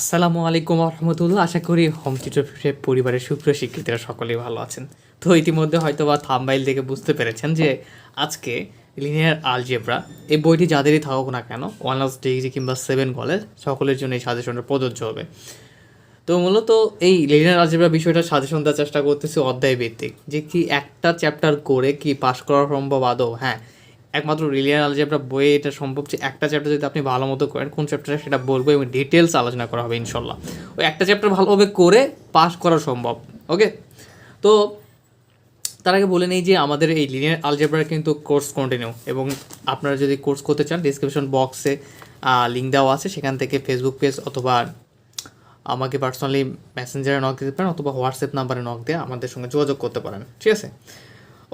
আসসালামু আলাইকুম রহমতুল্লাহ আশা করি হোম টিউটর পরিবারের সুপ্রিয় শিক্ষিতরা সকলেই ভালো আছেন। তো ইতিমধ্যে হয়তো বা থাম্বাইল থেকে বুঝতে পেরেছেন যে আজকে লিনিয়ার আলজেব্রা এই বইটি যাদেরই থাকুক না কেন অনার্স ডিগ্রি কিংবা সেভেন কলেজ সকলের জন্য এই সাজেশনটা প্রযোজ্য হবে। তো মূলত এই লিনিয়ার আলজেব্রা বিষয়টা সাজেশন দেওয়ার চেষ্টা করতেছি অধ্যায় ভিত্তিক যে কি একটা চ্যাপ্টার করে কি পাশ করা সম্ভব আদৌ? হ্যাঁ একমাত্র রিলিয়ান আলজেব্রা বইয়ে এটা সম্ভব যে একটা চ্যাপ্টার যদি আপনি ভালো মতো করেন, কোন চ্যাপ্টারে সেটা বলব এবং ডিটেলস আলোচনা করা হবে ইনশাল্লাহ। ওই একটা চ্যাপ্টার ভালোভাবে করে পাস করা সম্ভব ওকে তো তার আগে বলে নেই যে আমাদের এই লিনিয়ার আলজেব্রার কিন্তু কোর্স কন্টিনিউ এবং আপনারা যদি কোর্স করতে চান ডিসক্রিপশন বক্সে লিঙ্ক দেওয়া আছে, সেখান থেকে ফেসবুক পেজ অথবা আমাকে পার্সোনালি মেসেঞ্জারে নক দিতে পারেন অথবা হোয়াটসঅ্যাপ নাম্বারে নক দিয়ে আমাদের সঙ্গে যোগাযোগ করতে পারেন, ঠিক আছে?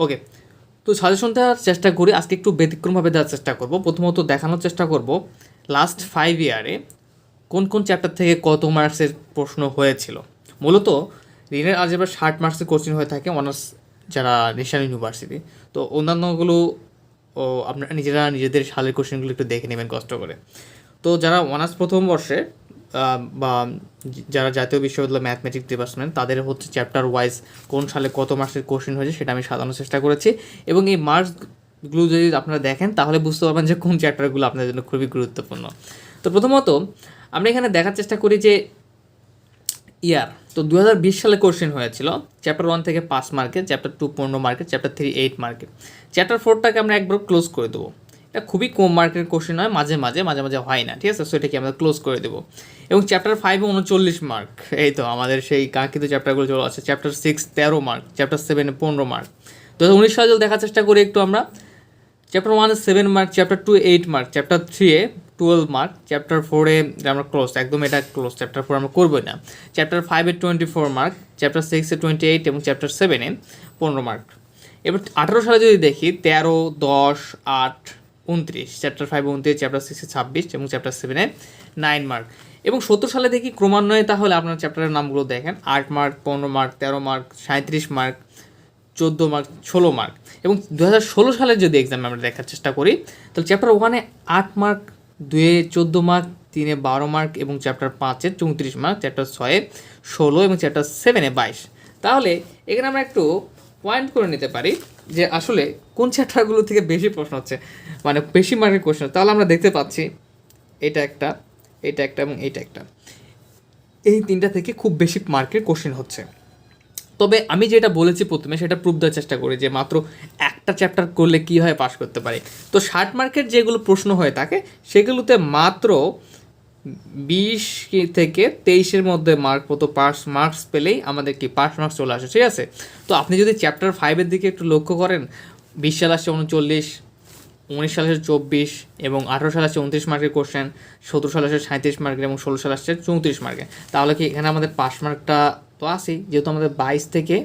ওকে তো সাজেশন দেওয়ার চেষ্টা করি, আজকে একটু ব্যতিক্রমভাবে দেওয়ার চেষ্টা করব। প্রথমত দেখানোর চেষ্টা করব লাস্ট ফাইভ ইয়ারে কোন কোন চ্যাপ্টার থেকে কত মার্কসের প্রশ্ন হয়েছিল? মূলত রিনের আলজেব্রা ষাট মার্কসের কোশ্চেন হয়ে থাকে অনার্স যারা ন্যাশনাল ইউনিভার্সিটি তো অন্যান্যগুলো, ও, আপনারা নিজেরা নিজেদের সালের কোশ্চেনগুলো একটু দেখে নেবেন কষ্ট করে। তো যারা অনার্স প্রথম বর্ষে বা যারা জাতীয় বিশ্ববিদ্যালয় ম্যাথমেটিক্স ডিপার্টমেন্ট তাদের হচ্ছে চ্যাপ্টার ওয়াইজ কোন সালে কত মার্কসের কোশ্চেন হয়েছে সেটা আমি সাজানোর চেষ্টা করেছি। এবং এই মার্কসগুলো যদি আপনারা দেখেন, তাহলে বুঝতে পারবেন যে কোন চ্যাপ্টারগুলো আপনাদের জন্য খুবই গুরুত্বপূর্ণ। তো প্রথমত, আমরা এখানে দেখার চেষ্টা করি যে ইয়ার, তো দু হাজার বিশ সালে কোশ্চেন হয়েছিল চ্যাপ্টার ওয়ান থেকে পাঁচ মার্কের চ্যাপ্টার টু পনেরো মার্কের চ্যাপ্টার থ্রি এইট মার্কের চ্যাপ্টার ফোরটাকে আমরা একবার ক্লোজ করে দেবো। এটা খুবই কম মার্কের কোশ্চেন হয়, মাঝে মাঝে মাঝে মাঝে হয় না, ঠিক আছে? সো এটাকে আমরা ক্লোজ করে দেবো। এবং চ্যাপ্টার ফাইভে উনচল্লিশ মার্ক এই তো আমাদের সেই কাঙ্ক্ষিত চ্যাপ্টারগুলো চলে আসছে চ্যাপ্টার সিক্স তেরো মার্ক চ্যাপ্টার সেভেনে পনেরো মার্ক দু হাজার উনিশ সালে দেখার চেষ্টা করি একটু আমরা চ্যাপ্টার ওয়ানে seven mark chapter two eight mark chapter থ্রিয়ে twelve mark chapter ফোরে আমরা ক্লোজ একদম এটা ক্লোজ চ্যাপ্টার ফোর আমরা করবোই না। চ্যাপ্টার ফাইভে টোয়েন্টি ফোর মার্ক চ্যাপ্টার সিক্সে টোয়েন্টি এইট এবং চ্যাপ্টার সেভেনে পনেরো মার্ক এবার আঠারো সালে যদি দেখি, তেরো, দশ, আট উনত্রিশ চ্যাপ্টার ফাইভ উনত্রিশ চ্যাপ্টার সিক্সে ছাব্বিশ এবং চ্যাপ্টার সেভেনে নাইন মার্ক এবং সত্তর সালে দেখি ক্রমান্বয়ে তাহলে আপনার চ্যাপ্টারের নামগুলো দেখেন। আট মার্ক পনেরো মার্ক তেরো মার্ক সাঁত্রিশ মার্ক চোদ্দ মার্ক ষোলো মার্ক এবং দু হাজার ষোলো সালের যদি এক্সাম আমরা দেখার চেষ্টা করি, তাহলে চ্যাপ্টার ওয়ানে আট মার্ক দুয়ে চোদ্দ মার্ক তিনে বারো মার্ক এবং চ্যাপ্টার পাঁচে চৌত্রিশ মার্ক চ্যাপ্টার ছয়ে ষোলো এবং চ্যাপ্টার সেভেনে বাইশ। তাহলে এখানে আমরা একটু পয়েন্ট করে নিতে পারি। যে আসলে কোন চ্যাপ্টারগুলো থেকে বেশি প্রশ্ন হচ্ছে? মানে বেশি মার্কের কোশ্চেন তাহলে আমরা দেখতে পাচ্ছি এটা একটা এটা একটা এবং এটা একটা। এই তিনটা থেকে খুব বেশি মার্কের কোশ্চেন হচ্ছে। তবে আমি যেটা বলেছি প্রথমে, সেটা প্রুভ দেওয়ার চেষ্টা করি যে মাত্র একটা চ্যাপ্টার করলে কি হয় পাশ করতে পারি। তো ষাট মার্কের যেগুলো প্রশ্ন হয়ে থাকে সেগুলোতে মাত্র বিশ থেকে তেইশের মধ্যে মার্ক মতো পাস মার্কস পেলেই আমাদের কি পাস মার্কস চলে আসে, ঠিক আছে? তো আপনি যদি চ্যাপ্টার ফাইভের দিকে একটু লক্ষ্য করেন, বিশ সাল আসছে উনচল্লিশ, উনিশ সাল আসছে চব্বিশ এবং আঠেরো সাল আসছে উনত্রিশ মার্কের কোশ্চেন সতেরো সাল আসছে সাঁত্রিশ মার্কের এবং ষোলো সাল আসছে চৌত্রিশ মার্কের তাহলে কি এখানে আমাদের পাস মার্কটা তো আসেই যেহেতু আমাদের বাইশ থেকে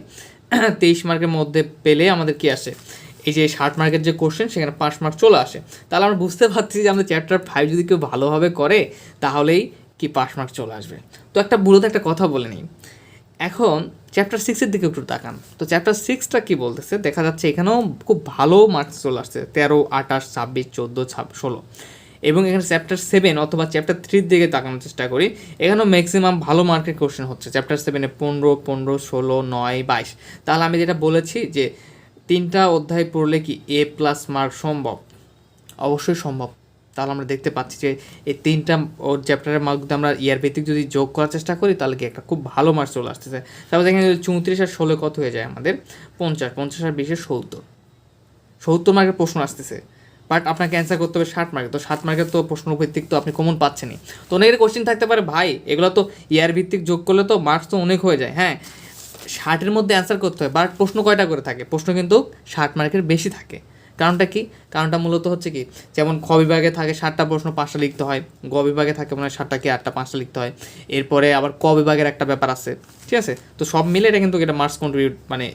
তেইশ মার্কের মধ্যে পেলে আমাদের কি আসে? এই যে ষাট মার্কের যে কোশ্চেন সেখানে পাঁচ মার্ক চলে আসে। তাহলে আমরা বুঝতে পারছি যে আমাদের চ্যাপ্টার ফাইভ যদি কেউ ভালোভাবে করে, তাহলেই কি পাস মার্ক চলে আসবে। তো একটা মূলত একটা কথা বলে নিই। এখন চ্যাপ্টার সিক্সের দিকে একটু তাকান। তো চ্যাপ্টার সিক্সটা কি বলতেছে? দেখা যাচ্ছে এখানেও খুব ভালো মার্কস চলে আসছে, তেরো, আঠাশ, ছাব্বিশ, চোদ্দ, ছাব, ষোলো। এবং এখানে চ্যাপ্টার সেভেন অথবা চ্যাপ্টার থ্রির দিকে তাকানোর চেষ্টা করি। এখানেও ম্যাক্সিমাম ভালো মার্কের কোশ্চেন হচ্ছে। চ্যাপ্টার সেভেনে পনেরো পনেরো, ষোলো, নয়, বাইশ। তাহলে আমি যেটা বলেছি যে তিনটা অধ্যায় পড়লে কি এ প্লাস মার্ক সম্ভব? অবশ্যই সম্ভব। তাহলে আমরা দেখতে পাচ্ছি যে এই তিনটা ওর চ্যাপ্টারের মার্ক যদি আমরা ইয়ার ভিত্তিক যদি যোগ করার চেষ্টা করি, তাহলে কি একটা খুব ভালো মার্ক চলে আসতেছে। তারপর দেখেন চৌত্রিশ আর ষোলো কত হয়ে যায় আমাদের? পঞ্চাশ। পঞ্চাশ আর বিশে সত্তর। সত্তর মার্কের প্রশ্ন আসতেছে। বাট আপনাকে অ্যান্সার করতে হবে ষাট মার্কে তো ষাট মার্কের তো প্রশ্ন ভিত্তিক তো আপনি কমন পাচ্ছেনই। তো অনেকের কোশ্চেন থাকতে পারে, ভাই, এগুলো তো ইয়ার ভিত্তিক যোগ করলে তো মার্কস তো অনেক হয়ে যায়। হ্যাঁ ষাটের মধ্যে অ্যান্সার করতে হয় বাট প্রশ্ন কয়টা করে থাকে? প্রশ্ন কিন্তু ষাট মার্কের বেশি থাকে। কারণটা কি? কারণটা মূলত হচ্ছে কি? যেমন খ বিভাগে থাকে ষাটটা প্রশ্ন পাঁচটা লিখতে হয়, গ বিভাগে থাকে মনে হয় ষাটটা কি আটটা পাঁচটা লিখতে হয়। এরপরে আবার ক বিভাগের একটা ব্যাপার আছে, ঠিক আছে? তো সব মিলে এটা কিন্তু এটা মার্কস কন্ট্রিবিউট মানে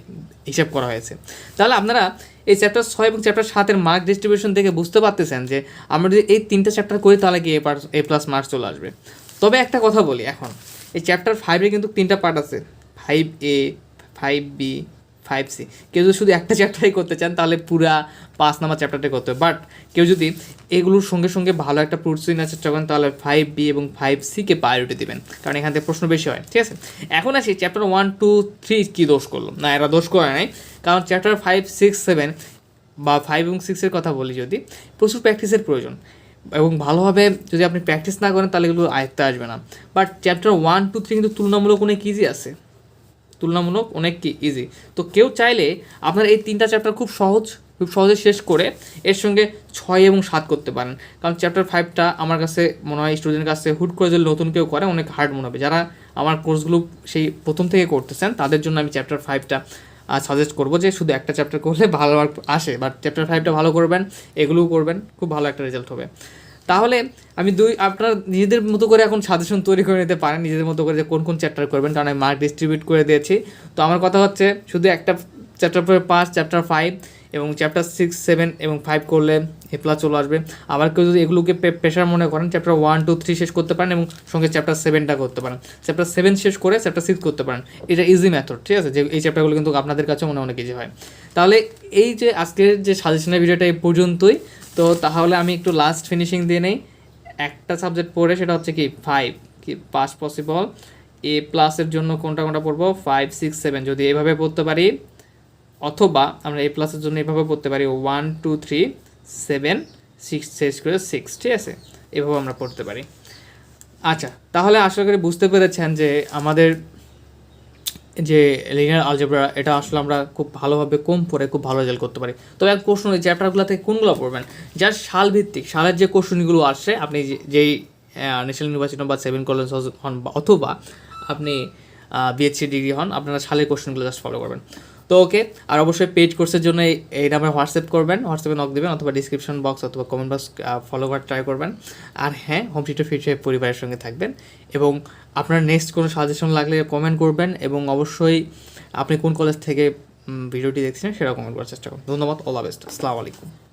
হিসাব করা হয়েছে। তাহলে আপনারা এই চ্যাপ্টার ছয় এবং চ্যাপ্টার সাতের মার্ক ডিস্ট্রিবিউশন থেকে বুঝতে পারতেছেন যে আমরা যদি এই তিনটা চ্যাপ্টার করি তাহলে কি এ প্লাস মার্কস চলে আসবে। তবে একটা কথা বলি এখন, এই চ্যাপ্টার ফাইভে কিন্তু তিনটা পার্ট আছে। Five A five B five C কেউ যদি শুধু একটা চ্যাপ্টারই করতে চান, তাহলে পুরা পাঁচ নাম্বার চ্যাপ্টারটাই করতে হবে। বাট কেউ যদি এগুলোর সঙ্গে সঙ্গে ভালো একটা প্রস্তুতি নেওয়ার চেষ্টা করেন, তাহলে ফাইভ বি এবং ফাইভ সিকে প্রায়োরিটি দেবেন। কারণ এখান থেকে প্রশ্ন বেশি হয়, ঠিক আছে? এখন আসি চ্যাপ্টার ওয়ান টু থ্রি কী দোষ করল? না, এরা দোষ করে নাই। কারণ চ্যাপ্টার ফাইভ সিক্স সেভেন বা ফাইভ এবং সিক্সের কথা বলি যদি, প্রচুর প্র্যাকটিসের প্রয়োজন। এবং ভালোভাবে যদি আপনি প্র্যাকটিস না করেন, তাহলে এগুলো আয়ত্তে আসবে না। But chapter one two three কিন্তু তুলনামূলক অনেক ইজি আছে। তুলনামূলক অনেক কি ইজি তো কেউ চাইলে আপনার এই তিনটা চ্যাপ্টার খুব সহজ, খুব সহজে শেষ করে এর সঙ্গে ছয় এবং সাত করতে পারেন। কারণ চ্যাপ্টার ফাইভটা আমার কাছে মনে হয় স্টুডেন্টের কাছে হুট করে যদি নতুন কেউ করে, অনেক হার্ড মনে হবে। যারা আমার কোর্সগুলো সেই প্রথম থেকে করতেছেন, তাদের জন্য আমি চ্যাপ্টার ফাইভটা সাজেস্ট করব যে শুধু একটা চ্যাপ্টার করলে ভালো আসে। বাট চ্যাপ্টার ফাইভটা ভালো করবেন, এগুলোও করবেন, খুব ভালো একটা রেজাল্ট হবে। তাহলে আমি দুই, আপনার নিজেদের মতো করে এখন সাজেশন তৈরি করে নিতে পারেন, নিজেদের মতো করে যে কোন কোন চ্যাপ্টার করবেন, কারণ আমি মার্ক ডিস্ট্রিবিউট করে দিয়েছি। তো আমার কথা হচ্ছে, শুধু একটা চ্যাপ্টার পরে পাঁচ চ্যাপ্টার ফাইভ এবং চ্যাপ্টার সিক্স সেভেন এবং ফাইভ করলে এ প্লাস চলে আসবে। আবার কেউ যদি এগুলোকে প্রেশার মনে করেন চ্যাপ্টার ওয়ান টু থ্রি শেষ করতে পারেন এবং সঙ্গে চ্যাপ্টার সেভেনটা করতে পারেন। চ্যাপ্টার সেভেন শেষ করে চ্যাপ্টার সিক্স করতে পারেন। এটা ইজি ম্যাথড ঠিক আছে? যে এই চ্যাপ্টারগুলো কিন্তু আপনাদের কাছে মনে অনেক ইজি হয়। তাহলে এই যে আজকের যে সাজেশনের ভিডিওটা এই পর্যন্তই। তো তাহলে আমি একটু লাস্ট ফিনিশিং দিয়ে নেই। একটা সাবজেক্ট পড়ে, সেটা হচ্ছে কি ফাইভ কি পাস পসিবল এ প্লাসের জন্য কোনটা কোনটা পড়ব? ফাইভ সিক্স সেভেন যদি এভাবে পড়তে পারি অথবা আমরা এ প্লাসের জন্য এভাবে পড়তে পারি one two three seven six শেষ করে সিক্স ঠিক আছে? এভাবে আমরা পড়তে পারি। আচ্ছা তাহলে আশা করি বুঝতে পেরেছেন যে আমাদের যে লিনিয়ার আলজেব্রা এটা আসলে আমরা খুব ভালোভাবে কম পড়ে খুব ভালো রেজাল্ট করতে পারি। তবে এক কোশ্চেন ওই চ্যাপ্টারগুলো থেকে কোনগুলো পড়বেন? যার সাল ভিত্তিক সালের যে কোশ্চেনগুলো আসে, আপনি যেই ন্যাশনাল ইউনিভার্সিটি বা সেভেন কলেজ হন অথবা আপনি বিএসসি ডিগ্রি হন, আপনারা সালের কোশ্চেনগুলো জাস্ট ফলো করবেন। তো ওকে, আর অবশ্যই পেজ কোর্সের জন্য এই- নামে হোয়াটসঅ্যাপ করবেন হোয়াটসঅ্যাপে নক দেবেন অথবা ডিসক্রিপশন বক্স অথবা কমেন্ট বক্স ফলো করার ট্রাই করবেন। আর হ্যাঁ হোম টিউটার ফিউচার পরিবারের সঙ্গে থাকবেন এবং আপনার নেক্সট কোনো সাজেশন লাগলে কমেন্ট করবেন এবং অবশ্যই আপনি কোন কলেজ থেকে ভিডিওটি দেখছেন সেটা কমেন্ট করার চেষ্টা করুন। ধন্যবাদ অল দ্য বেস্ট আসসালামু আলাইকুম।